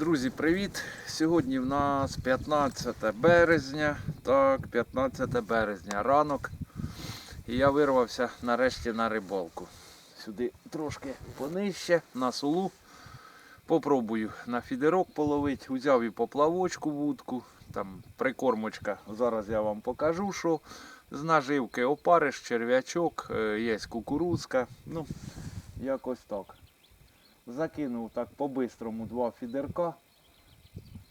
Друзі, привіт! Сьогодні в нас 15 березня. Так, 15 березня, ранок. І я вирвався нарешті на рибалку. Сюди трошки понижче, на сулу. Попробую на фідерок половити. Узяв і поплавочку вудку. Там прикормочка. Зараз я вам покажу, що з наживки опариш, черв'ячок, е, є кукурузка. Ну, якось так. Закинув так по-бистрому два фідерка.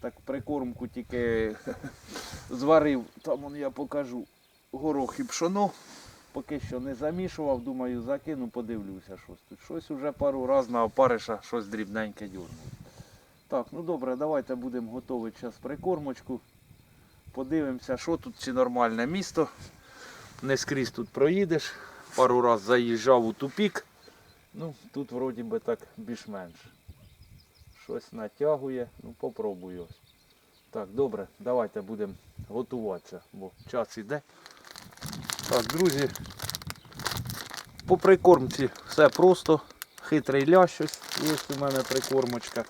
Так прикормку тільки зварив, там он я покажу горох і пшоно. Поки що не замішував, думаю, закину, подивлюся щось тут. Щось уже пару разів на опариша, щось дрібненьке дюрнуло. Так, ну добре, давайте будемо готувати зараз прикормочку. Подивимося, що тут, чи нормальне місто. Не скрізь тут проїдеш. Пару разів заїжджав у тупік. Ну, тут вроді би так більш-менш. Щось натягує, ну попробую. Так, добре, давайте будемо готуватися, бо час іде. Так, друзі, по прикормці все просто. Хитрий лящ ось є у мене прикормочка.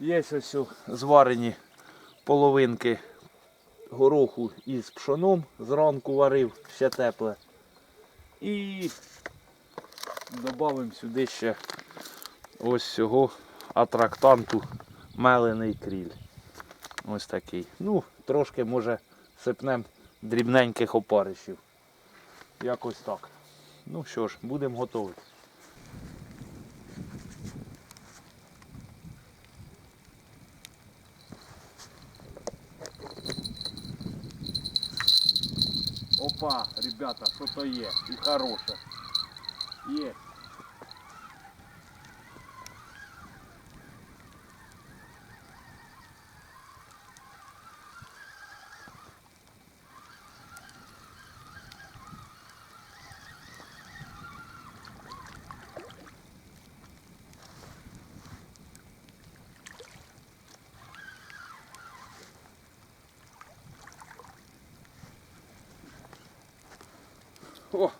Є ось зварені половинки гороху із пшоном. Зранку варив, ще тепле. І Добавимо сюди ще ось цього атрактанту мелений кріль. Ось такий. Ну, трошки може сипнем дрібненьких опаришів. Якось так. Ну що ж, будемо готові. Опа, ребята, що то є? І хороше. Є. О!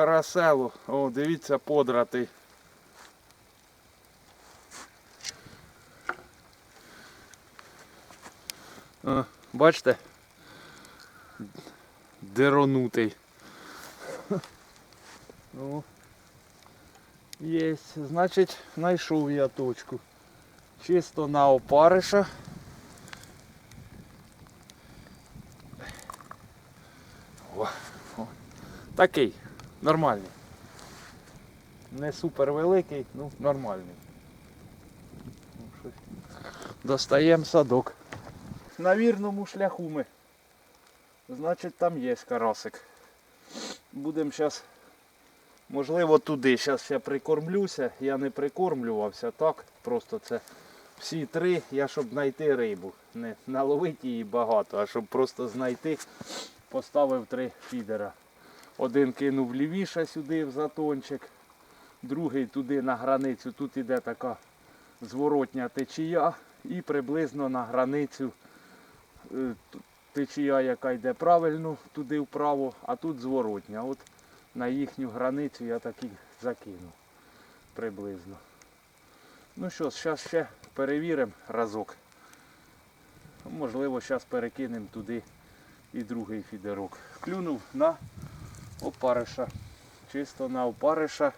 Караселу. О, дивіться, подратий. О, бачите? Деронутий. Ну, єсть. Значить, знайшов я точку. Чисто на опариша. О, о. Такий, нормальний. Не супер великий, ну нормальний. Ну. Достаємо садок. На вірному шляху ми. Значить там є карасик. Будемо зараз, можливо, туди. Зараз ще прикормлюся. Я не прикормлювався, так. Просто це всі три, я щоб знайти рибу. Не наловити її багато, а щоб просто знайти, поставив три фідера. Один кинув лівіше сюди в затончик, другий туди на границю. Тут іде така зворотня течія і приблизно на границю е, течія, яка йде правильно туди вправо, а тут зворотня. От на їхню границю я так і закинув приблизно. Ну що, зараз ще перевіримо разок. Можливо, зараз перекинемо туди і другий фідерок. Клюнув на опариша. Чисто на опариша.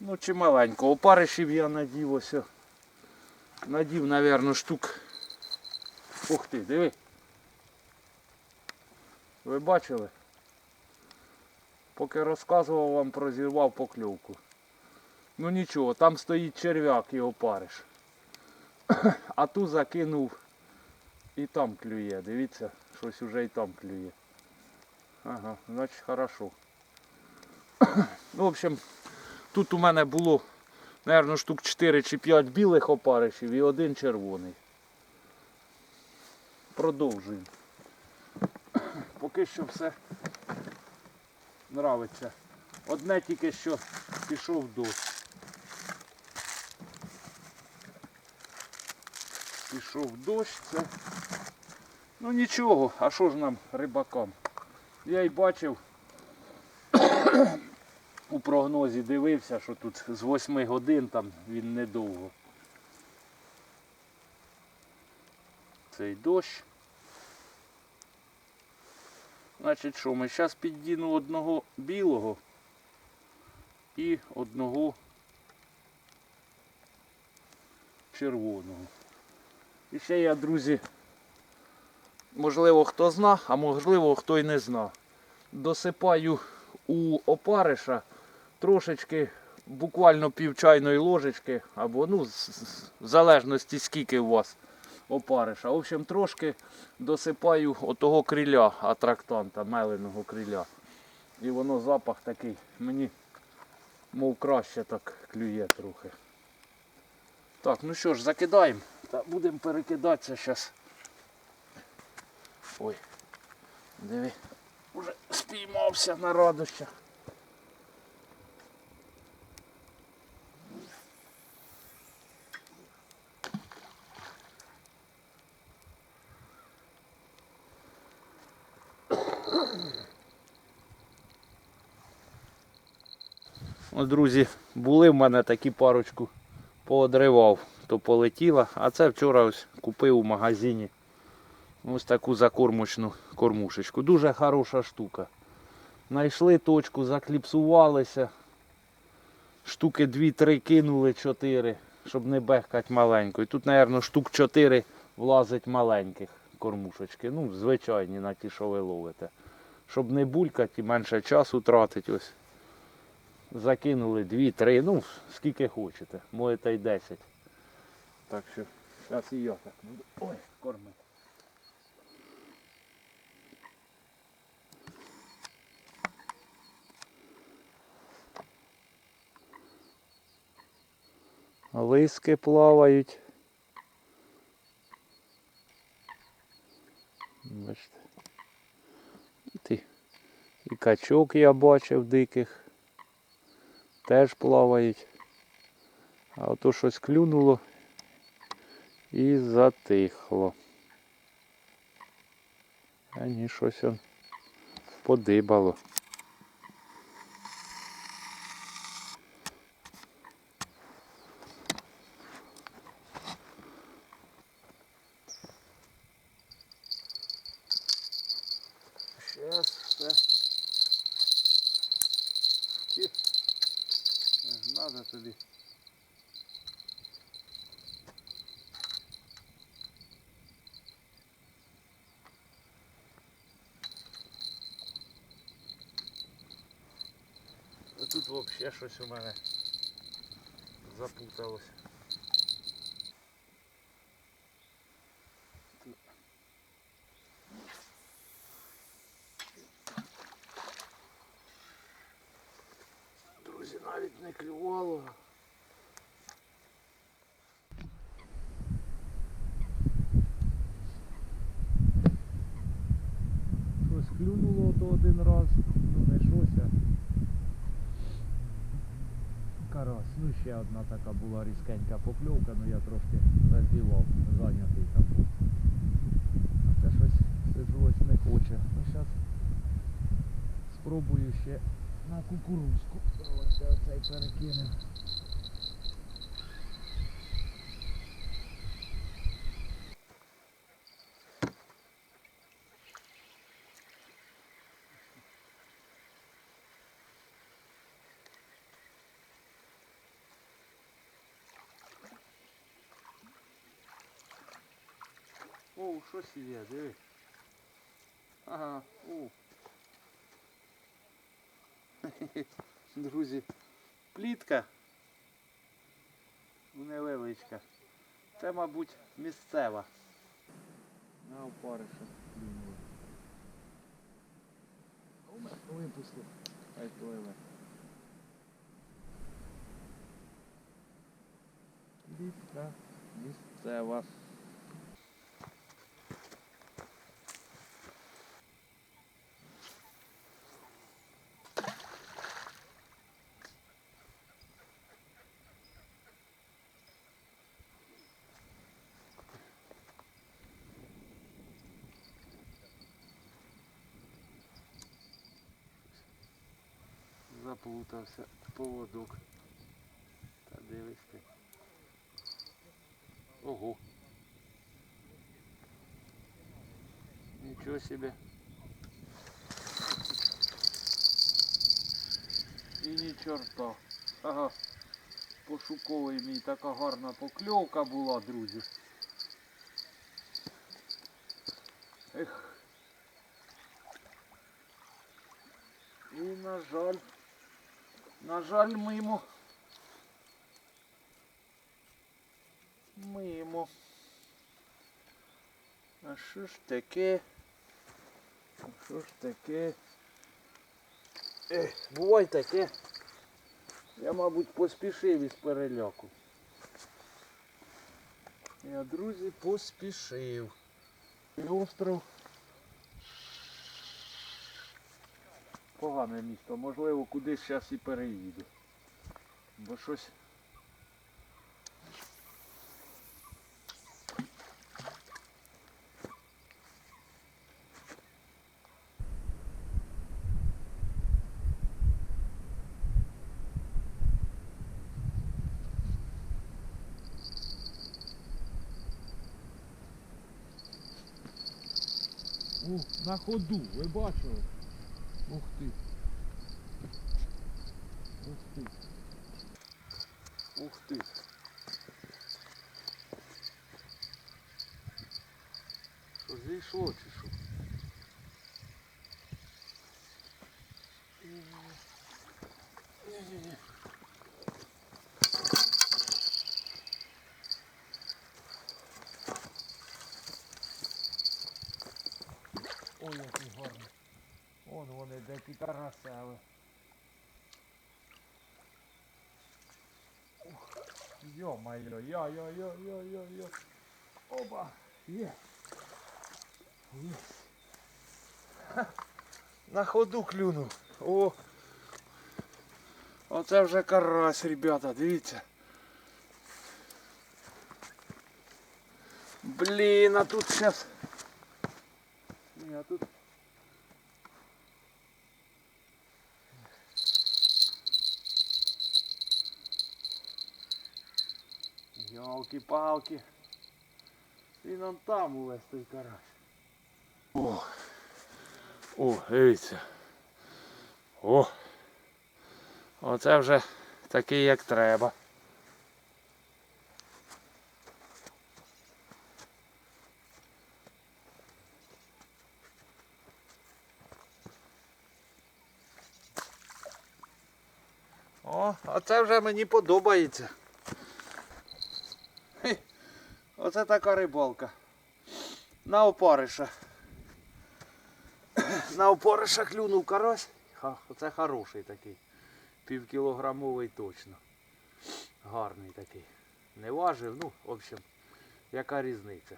Ну, чи маленько. Опаришів я надів ось. Надів, напевно, штук. Ух ти, диви. Ви бачили? Поки розказував вам, прозірвав покльовку. Ну нічого, там стоїть черв'як і опариш. А ту закинув і там клює. Дивіться, щось уже і там клює. Ага, значить хорошо. Ну, в общем, тут у мене було, мабуть, штук 4 чи 5 білих опаришів і один червоний. Продовжуємо. Поки що все нравиться. Одне тільки що пішов дощ. Пішов дощ, це. Ну нічого, а що ж нам рибакам? Я й бачив у прогнозі дивився, що тут з 8 годин там він недовго. Цей дощ. Значить що, ми зараз піддіну одного білого і одного червоного. І ще я, друзі, можливо, хто зна, а можливо, хто й не зна. Досипаю у опариша трошечки, буквально пів чайної ложечки, або ну, в залежності скільки у вас опариша. В общем, трошки досипаю отого криля, атрактанта, меленого криля. І воно запах такий, мені мов краще так клює трохи. Так, ну що ж, закидаємо. Та будемо перекидатися зараз. Ой. Диви. Уже спіймався на радощах. О, друзі, були в мене такі парочку поодривав, то полетіла. А це вчора ось купив у магазині ось таку закормочну кормушечку. Дуже хороша штука. Знайшли точку, закліпсувалися. Штуки 2-3 кинули 4, щоб не бехкати маленько. І тут, мабуть, штук 4 влазить маленьких кормушечки. Ну, звичайні на ті, що ви ловите. Щоб не булькати і менше часу тратить ось. Закинули 2-3, ну скільки хочете. Можете й 10. Так що зараз і я так буду. Ой, кормить. Лиски плавають. Бачите. І качок я бачив диких. Теж плавають. А ото щось клюнуло і затихло. А ні, щось он подибало. Сейчас все. Ті. Е, Надо тобі. А тут взагалі щось у мене запуталось. Друзі, навіть не клювало. Щось клюнуло то один раз, ну не щось, а карась. Ну ще одна така була різкенька покльовка, але я трошки роздівав, зайнятий там був. А це щось сиджулось не хоче. Ну зараз спробую ще на кукурузку. Давайте оцей перекинемо. Щось є, диви. Ага, о. Друзі, плітка невеличка. Це, мабуть, місцева. На опариша. Випустив. Хай пливе. Плітка місцева. Заплутався. поводок. Та дивись ти. Ого. Нічого собі. І ні чорта. Ага. Пошуковий мій така гарна покльовка була, друзі. Ех. І на жаль, на жаль, мимо. Мимо. А що ж таке? А що ж таке? Ех, бувай таке. Я, мабуть, поспішив із переляку. Я, друзі, поспішив. І остров. Погане місто. Можливо, кудись зараз і переїду. Бо щось. На ходу, ви бачили? Ух ти. Ух ти. Ух ти. Що зійшло чи що? Йо-майо, йо-йо-йо-йо-йо-йо. Оба, є. Є. Ха. На ходу клюнув. О. Оце вже карась, ребята, дивіться. Блін, а тут зараз. Ні, а тут. Йолки-палки. Він он там увесь той карась. О, о, дивіться. О. Оце вже такий як треба. О, а це вже мені подобається. Оце така рибалка. На опариша. На опариша клюнув карась. Оце хороший такий. Півкілограмовий точно. Гарний такий. Не важив, ну, в общем, яка різниця.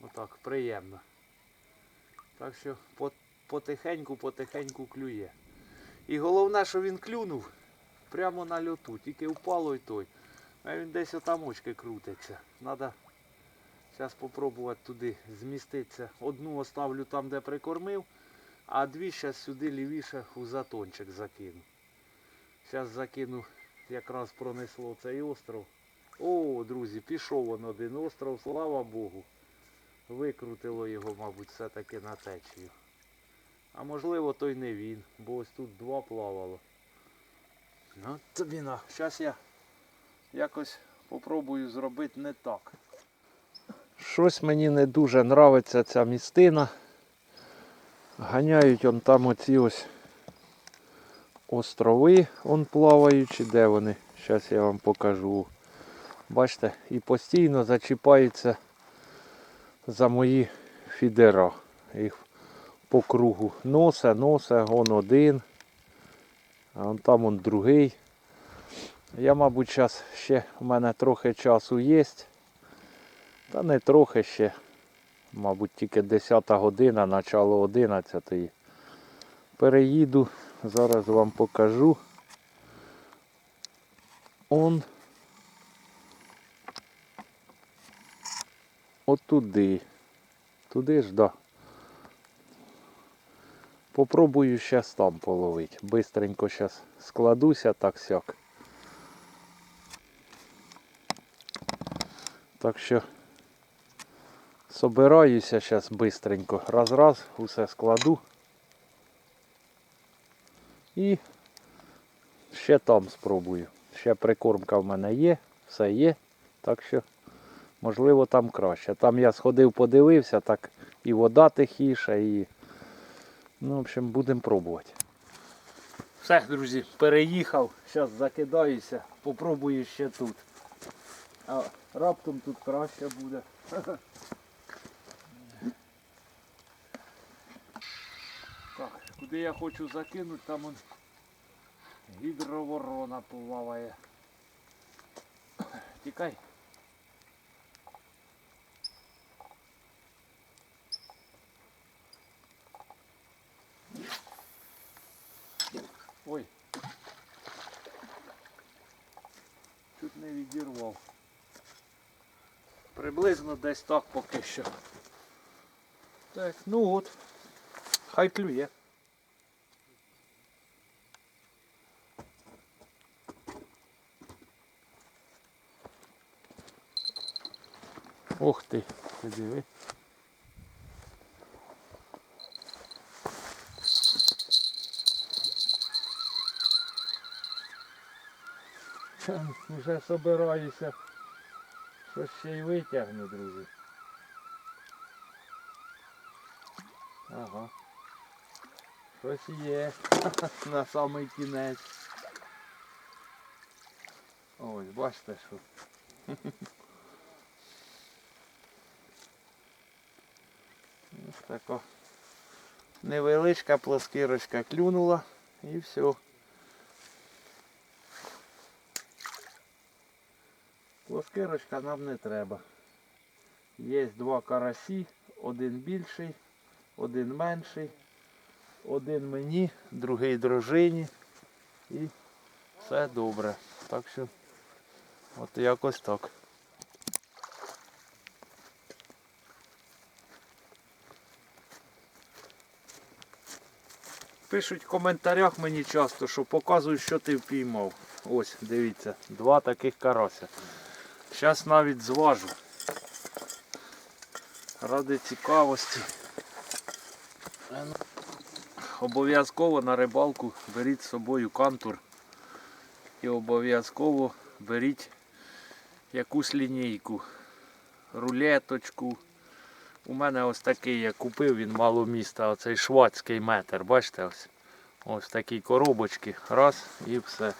Отак, приємно. Так що потихеньку-потихеньку клює. І головне, що він клюнув прямо на льоту, тільки впало і той. А він десь отам очки крутиться. Надо зараз спробувати туди зміститися. Одну оставлю там, де прикормив, а дві зараз сюди лівіше у затончик закину. Зараз закину, якраз пронесло цей остров. О, друзі, пішов он один остров, слава Богу. Викрутило його, мабуть, все-таки на течію. А можливо, то й не він, бо ось тут два плавало. Ну тобі на. Зараз я якось попробую зробити не так. Щось мені не дуже нравиться ця містина. Ганяють он там оці ось острови, он плаваючі, де вони? Зараз я вам покажу. Бачите, і постійно зачіпаються за мої фідера. Їх по кругу носа, носа, он один, а вон там он другий. Я, мабуть, зараз ще в мене трохи часу є. Та не трохи ще. Мабуть, тільки 10 година, начало 11. Переїду, зараз вам покажу. Он от туди. Туди ж, да. Попробую зараз там половити. Бистренько зараз складуся так сяк. Так що собираюся зараз бистренько. Раз-раз усе складу. І ще там спробую. Ще прикормка в мене є, все є. Так що, можливо, там краще. Там я сходив, подивився, так і вода тихіша, і. Ну, в общем, будемо пробувати. Все, друзі, переїхав. Зараз закидаюся, попробую ще тут. А раптом тут краще буде. Так, куди я хочу закинути, там он гідроворона плаває. Тікай. Ой. Чуть не відірвав. Приблизно десь так поки що. Так, ну от. Хай клює. Ти, ти диви. Вже собираюся. Що ще й витягну, друзі. Ага. Щось є. На самий кінець. Ось, бачите що. Ось така невеличка плоскирочка клюнула і все. Плоскирочка нам не треба. Є два карасі, один більший, один менший, один мені, другий дружині і все добре. Так що от якось так. Пишуть в коментарях мені часто, що показують, що ти впіймав. Ось, дивіться, два таких карася. Зараз навіть зважу. Ради цікавості. Обов'язково на рибалку беріть з собою кантур. І обов'язково беріть якусь лінійку, рулеточку. У мене ось такий я купив, він мало міста, оцей швадський метр. Бачите ось? Ось такі коробочки. Раз і все.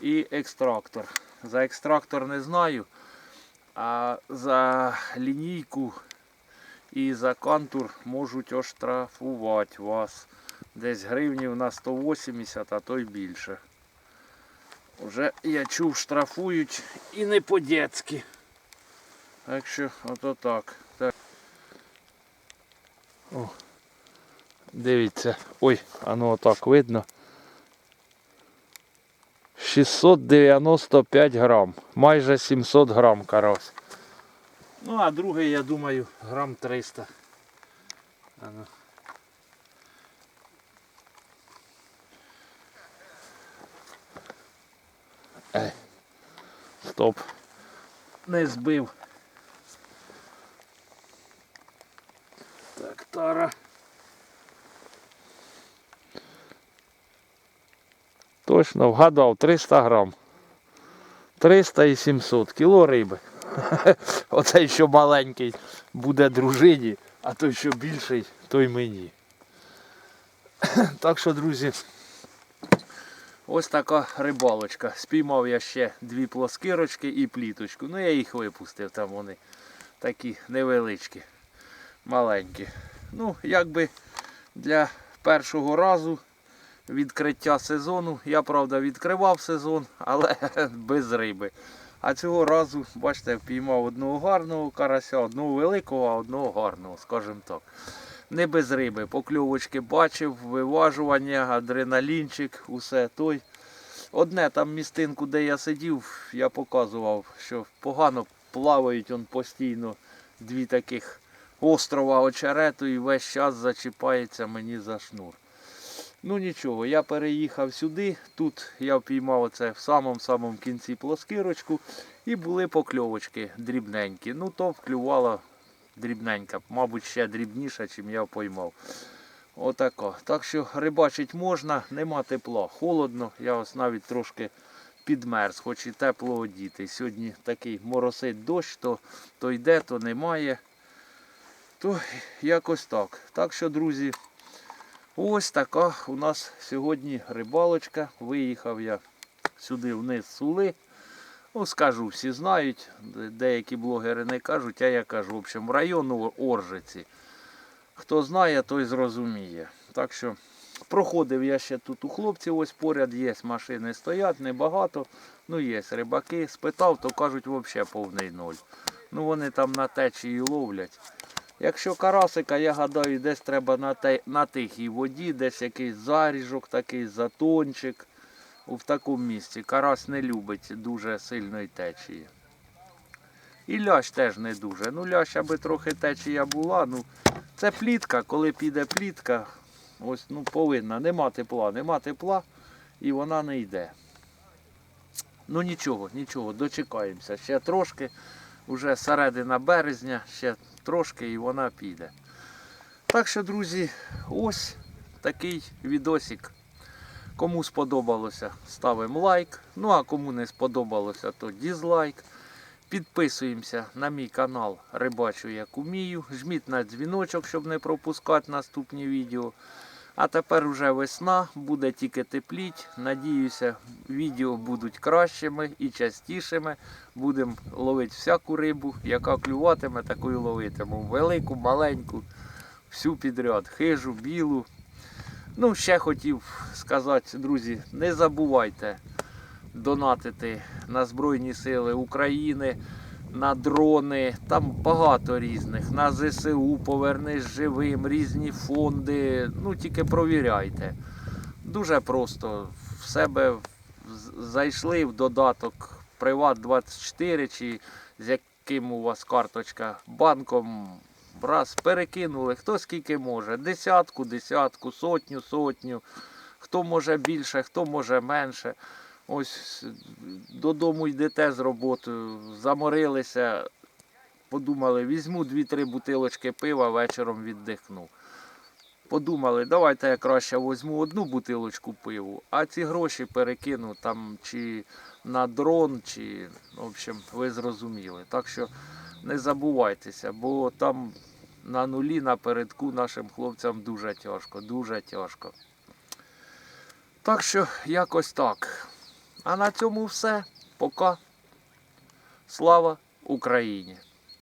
І екстрактор. За екстрактор не знаю, а за лінійку і за кантур можуть оштрафувати вас. Десь гривнів на 180, а то й більше. Уже я чув, штрафують і не по-дєцьки. Так що, ото так. так. О, дивіться. Ой, а ну отак видно. 695 грам. Майже 700 грам карась. Ну, а другий, я думаю, грам 300. А ну. Ей. Стоп. Не збив. Так, тара. Точно вгадав, 300 грам. 300 і 700 кіло риби. Оцей, що маленький, буде дружині, а той, що більший, той мені. Так що, друзі, ось така рибалочка. Спіймав я ще дві плоскирочки і пліточку. Ну я їх випустив, там вони такі невеличкі, маленькі. Ну, якби для першого разу відкриття сезону. Я, правда, відкривав сезон, але без риби. А цього разу, бачите, впіймав одного гарного карася, одного великого, а одного гарного, скажімо так. Не без риби. Покльовочки бачив, виважування, адреналінчик, усе той. Одне там містинку, де я сидів, я показував, що погано плавають он постійно дві таких острова очерету і весь час зачіпається мені за шнур. Ну нічого, я переїхав сюди. Тут я впіймав оце в самому-самому кінці плоскирочку і були покльовочки дрібненькі. Ну то вклювала дрібненька, мабуть, ще дрібніша, чим я поймав. Отако. Так що рибачить можна, нема тепла. Холодно, я ось навіть трошки підмерз, хоч і тепло одіти. Сьогодні такий моросить дощ, то, то йде, то немає. То якось так. Так що, друзі, ось така у нас сьогодні рибалочка. Виїхав я сюди вниз сули. Ну, скажу, всі знають, деякі блогери не кажуть, а я кажу, в общем, в району Оржиці. Хто знає, той зрозуміє. Так що проходив я ще тут у хлопців, ось поряд є машини стоять, небагато. Ну є рибаки. Спитав, то кажуть, взагалі повний ноль. Ну вони там на течії ловлять. Якщо карасика, я гадаю, десь треба на, те, на тихій воді, десь якийсь заріжок, такий затончик. В такому місці. Карась не любить дуже сильної течії. І лящ теж не дуже. Ну, лящ, аби трохи течія була. Ну, це плітка, коли піде плітка, ось ну, повинна. Нема тепла, нема тепла і вона не йде. Ну нічого, нічого, дочекаємося. Ще трошки, вже середина березня, ще трошки і вона піде. Так що, друзі, ось такий відосик. Кому сподобалося, ставимо лайк. Ну а кому не сподобалося, то дізлайк. Підписуємося на мій канал Рибачу як умію. Жміть на дзвіночок, щоб не пропускати наступні відео. А тепер вже весна, буде тільки тепліть. Надіюся, відео будуть кращими і частішими. Будемо ловити всяку рибу, яка клюватиме, такою ловитиму. Велику, маленьку, всю підряд, хижу, білу. Ну, ще хотів сказати, друзі, не забувайте донатити на Збройні Сили України, на дрони, там багато різних, на ЗСУ, повернись живим, різні фонди. Ну, тільки провіряйте. Дуже просто в себе зайшли в додаток Приват 24 чи з яким у вас карточка банком. Раз перекинули, хто скільки може. Десятку, десятку, сотню, сотню. Хто може більше, хто може менше. Ось додому йдете з роботи, заморилися, подумали, візьму 2-3 бутилочки пива, вечором віддихну. Подумали, давайте я краще візьму одну бутилочку пиву, а ці гроші перекину там чи на дрон, чи, в общем, ви зрозуміли. Так що не забувайтеся, бо там на нулі напередку нашим хлопцям дуже тяжко, дуже тяжко. Так що якось так. А на цьому все. Пока. Слава Україні!